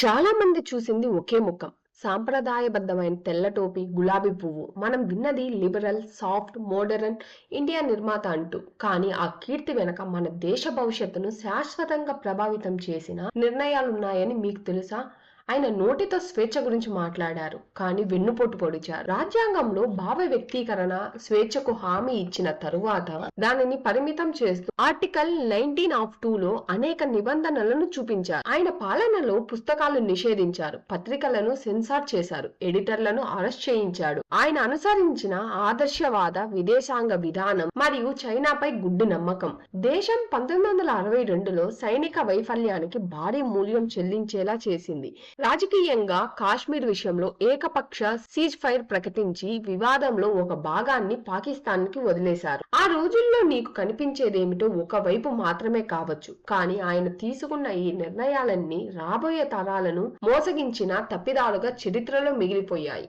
చాలా మంది చూసింది ఒకే ముఖం. సాంప్రదాయబద్ధమైన తెల్ల టోపీ గులాబీ పువ్వు. మనం విన్నది లిబరల్ సాఫ్ట్ మోడరన్ ఇండియా నిర్మాత అంటూ. కానీ ఆ కీర్తి వెనక మన దేశ భవిష్యత్తును శాశ్వతంగా ప్రభావితం చేసిన నిర్ణయాలున్నాయని మీకు తెలుసా? ఆయన నోటితో స్వేచ్ఛ గురించి మాట్లాడారు. కానీ వెన్నుపోటు పొడిచారు రాజ్యాంగంలో భావ వ్యక్తీకరణ స్వేచ్ఛకు హామీ ఇచ్చిన తరువాత దానిని పరిమితం చేస్తూ ఆర్టికల్ నైన్టీన్ ఆఫ్ టూ లో అనేక నిబంధనలను చూపించారు. ఆయన పాలనలో పుస్తకాలు నిషేధించారు. పత్రికలను సెన్సార్ చేశారు. ఎడిటర్లను అరెస్ట్ చేయించాడు. ఆయన అనుసరించిన ఆదర్శవాద విదేశాంగ విధానం మరియు చైనాపై గుడ్డు నమ్మకం. దేశం పంతొమ్మిది వందల అరవై రెండులో సైనిక వైఫల్యానికి భారీ మూల్యం చెల్లించేలా చేసింది. రాజకీయంగా కాశ్మీర్ విషయంలో ఏకపక్ష సీజ్ ఫైర్ ప్రకటించి వివాదంలో ఒక భాగాన్ని పాకిస్తాన్కి వదిలేశారు. ఆ రోజుల్లో నీకు కనిపించేదేమిటో ఒకవైపు మాత్రమే కావచ్చు. కానీ ఆయన తీసుకున్న ఈ నిర్ణయాలన్నీ రాబోయే తరాలను మోసగించిన తప్పిదాలుగా చరిత్రలో మిగిలిపోయాయి.